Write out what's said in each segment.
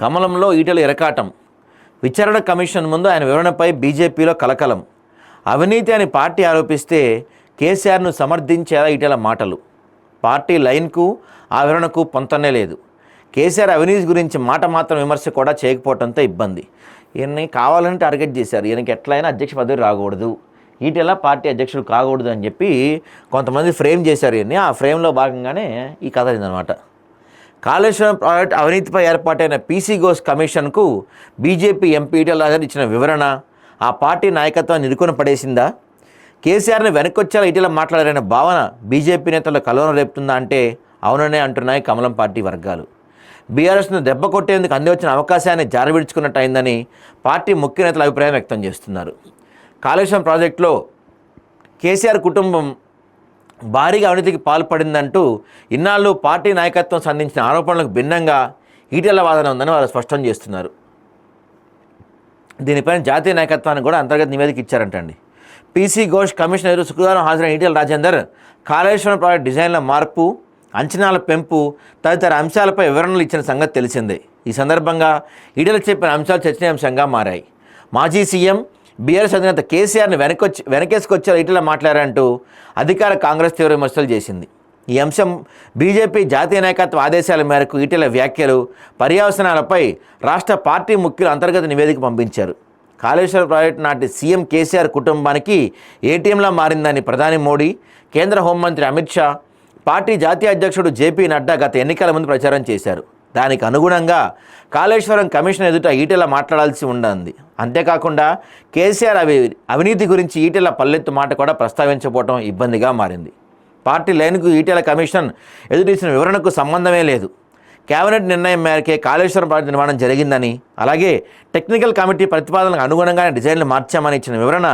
కమలంలో ఈటల ఇరకాటం. విచారణ కమిషన్ ముందు ఆయన వివరణపై బీజేపీలో కలకలం. అవినీతి అని పార్టీ ఆరోపిస్తే కేసీఆర్ను సమర్థించేలా ఈటల మాటలు. పార్టీ లైన్కు ఆ వివరణకు పొంతనే లేదు. కేసీఆర్ అవినీతి గురించి మాట మాత్రం విమర్శ కూడా చేయకపోవడంతో ఇబ్బంది. ఈయన్ని కావాలని టార్గెట్ చేశారు. ఈయనకి ఎట్లయినా అధ్యక్ష పదవి రాకూడదు. ఈటెల పార్టీ అధ్యక్షుడు కాకూడదు అని చెప్పి కొంతమంది ఫ్రేమ్ చేశారు ఈయన్ని. ఆ ఫ్రేమ్లో భాగంగానే ఈ కథ అయిందనమాట కాళేశ్వరం ప్రాజెక్ట్ అవినీతిపై ఏర్పాటైన పీసీ ఘోష్ కమిషన్కు బీజేపీ ఎంపీ ఈటెల ఇచ్చిన వివరణ ఆ పార్టీ నాయకత్వాన్ని నిరుకున పడేసిందా? కేసీఆర్ని వెనక్కొచ్చేలా ఇటీవల మాట్లాడారనే భావన బీజేపీ నేతల కలవరం రేపుతుందా అంటే అవుననే అంటున్నాయి కమలం పార్టీ వర్గాలు. బీఆర్ఎస్ను దెబ్బ కొట్టేందుకు అంది వచ్చిన అవకాశాన్ని జారవిడుచుకున్నట్టు అయిందని పార్టీ ముఖ్య నేతల అభిప్రాయం వ్యక్తం చేస్తున్నారు. కాళేశ్వరం ప్రాజెక్టులో కేసీఆర్ కుటుంబం భారీగా అవినీతికి పాల్పడిందంటూ ఇన్నాళ్ళు పార్టీ నాయకత్వం సంధించిన ఆరోపణలకు భిన్నంగా ఈటెల వాదన ఉందని వారు స్పష్టం చేస్తున్నారు. దీనిపైన జాతీయ నాయకత్వానికి కూడా అంతర్గత నివేదిక ఇచ్చారంటండి. పీసీ ఘోష్ కమిషనర్ శుక్రవారం హాజరైన ఈటెల రాజేందర్ కాళేశ్వరం ప్రాజెక్ట్ డిజైన్ల మార్పు అంచనాల పెంపు తదితర అంశాలపై వివరణలు ఇచ్చిన సంగతి తెలిసిందే. ఈ సందర్భంగా ఈటెల చెప్పిన అంశాలు చర్చనీయాంశంగా మారాయి. మాజీ సీఎం బీఆర్ఎస్ అధినేత కేసీఆర్ని వెనకొచ్చి వెనకేసుకొచ్చారు ఇటీల మాట్లాడారంటూ అధికార కాంగ్రెస్ తీవ్ర విమర్శలు చేసింది. ఈ అంశం బీజేపీ జాతీయ నాయకత్వ ఆదేశాల మేరకు ఇటీల వ్యాఖ్యలు పర్యవసనాలపై రాష్ట్ర పార్టీ ముఖ్యులు అంతర్గత నివేదిక పంపించారు. కాళేశ్వర ప్రాజెక్టు నాటి సీఎం కేసీఆర్ కుటుంబానికి ఏటీఎంలా మారిందని ప్రధాని మోడీ కేంద్ర హోంమంత్రి అమిత్ షా పార్టీ జాతీయ అధ్యక్షుడు జేపీ నడ్డా గత ఎన్నికల ముందు ప్రచారం చేశారు. దానికి అనుగుణంగా కాళేశ్వరం కమిషన్ ఎదుట ఈటెల మాట్లాడాల్సి ఉండింది. అంతేకాకుండా కేసీఆర్ అవి అవినీతి గురించి ఈటెల పల్లెత్తు మాట కూడా ప్రస్తావించకపోవడం ఇబ్బందిగా మారింది. పార్టీ లైన్కు ఈటెల కమిషన్ ఎదుటిచ్చిన వివరణకు సంబంధమే లేదు. కేబినెట్ నిర్ణయం మేరకే కాళేశ్వరం ప్రాజెక్టు నిర్మాణం జరిగిందని అలాగే టెక్నికల్ కమిటీ ప్రతిపాదనలకు అనుగుణంగానే డిజైన్లు మార్చామని ఇచ్చిన వివరణ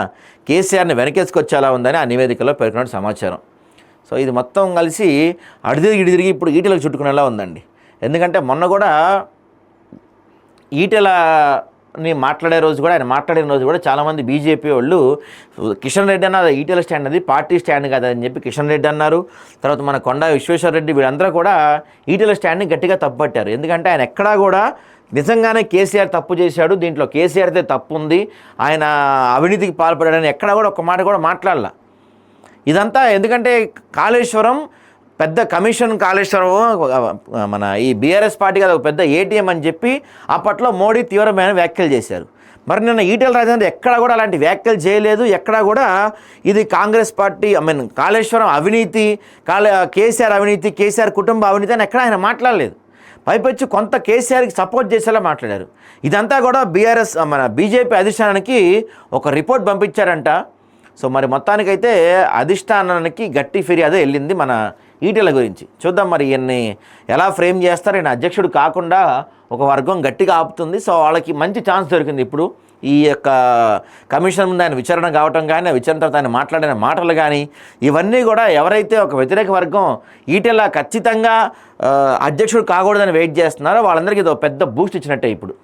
కేసీఆర్ని వెనకేసుకొచ్చేలా ఉందని ఆ నివేదికలో పేర్కొన్న సమాచారం. సో ఇది మొత్తం కలిసి అడిదిరిగి ఇడిదిరిగి ఇప్పుడు ఈటలకు చుట్టుకునేలా ఉందండి. ఎందుకంటే మొన్న కూడా ఈటెలని మాట్లాడే రోజు కూడా ఆయన మాట్లాడిన రోజు కూడా చాలామంది బీజేపీ వాళ్ళు కిషన్ రెడ్డి అన్న ఈటెల స్టాండ్ అది పార్టీ స్టాండ్ కదా అని చెప్పి కిషన్ రెడ్డి అన్నారు. తర్వాత మన కొండ విశ్వేశ్వర రెడ్డి వీళ్ళందరూ కూడా ఈటెల స్టాండ్ని గట్టిగా తప్పుపట్టారు. ఎందుకంటే ఆయన ఎక్కడా కూడా నిజంగానే కేసీఆర్ తప్పు చేశాడు దీంట్లో కేసీఆర్ అయితే తప్పు ఉంది ఆయన అవినీతికి పాల్పడాడని ఎక్కడా కూడా ఒక మాట కూడా మాట్లాడాల. ఇదంతా ఎందుకంటే కాళేశ్వరం పెద్ద కమిషన్ కాళేశ్వరం మన ఈ బీఆర్ఎస్ పార్టీ కదా ఒక పెద్ద ఏటీఎం అని చెప్పి అప్పట్లో మోడీ తీవ్రమైన వ్యాఖ్యలు చేశారు. మరి నిన్న ఈటెల రాజేంద్ర ఎక్కడా కూడా అలాంటి వ్యాఖ్యలు చేయలేదు ఎక్కడా కూడా ఇది Congress party I mean Kaleshwaram అవినీతి కాళే కేసీఆర్ అవినీతి కేసీఆర్ కుటుంబ అవినీతి అని ఎక్కడ ఆయన మాట్లాడలేదు. పైపొచ్చి కొంత కేసీఆర్కి సపోర్ట్ చేసేలా మాట్లాడారు. ఇదంతా కూడా బీఆర్ఎస్ మన బీజేపీ అధిష్టానానికి ఒక రిపోర్ట్ పంపించారంట. సో మరి మొత్తానికైతే అధిష్టానానికి గట్టి ఫిర్యాదు వెళ్ళింది మన ఈటెల గురించి. చూద్దాం మరి ఇవన్నీ ఎలా ఫ్రేమ్ చేస్తారు. ఈయన అధ్యక్షుడు కాకుండా ఒక వర్గం గట్టిగా ఆపుతుంది. సో వాళ్ళకి మంచి ఛాన్స్ దొరికింది ఇప్పుడు. ఈ యొక్క కమిషన్ ముందు ఆయన విచారణ కావటం కానీ ఆ విచారణ తర్వాత ఆయన మాట్లాడిన మాటలు కానీ ఇవన్నీ కూడా ఎవరైతే ఒక వ్యతిరేక వర్గం ఈటెలా ఖచ్చితంగా అధ్యక్షుడు కాకూడదని వెయిట్ చేస్తున్నారో వాళ్ళందరికీ ఇది ఒక పెద్ద బూస్ట్ ఇచ్చినట్టే ఇప్పుడు.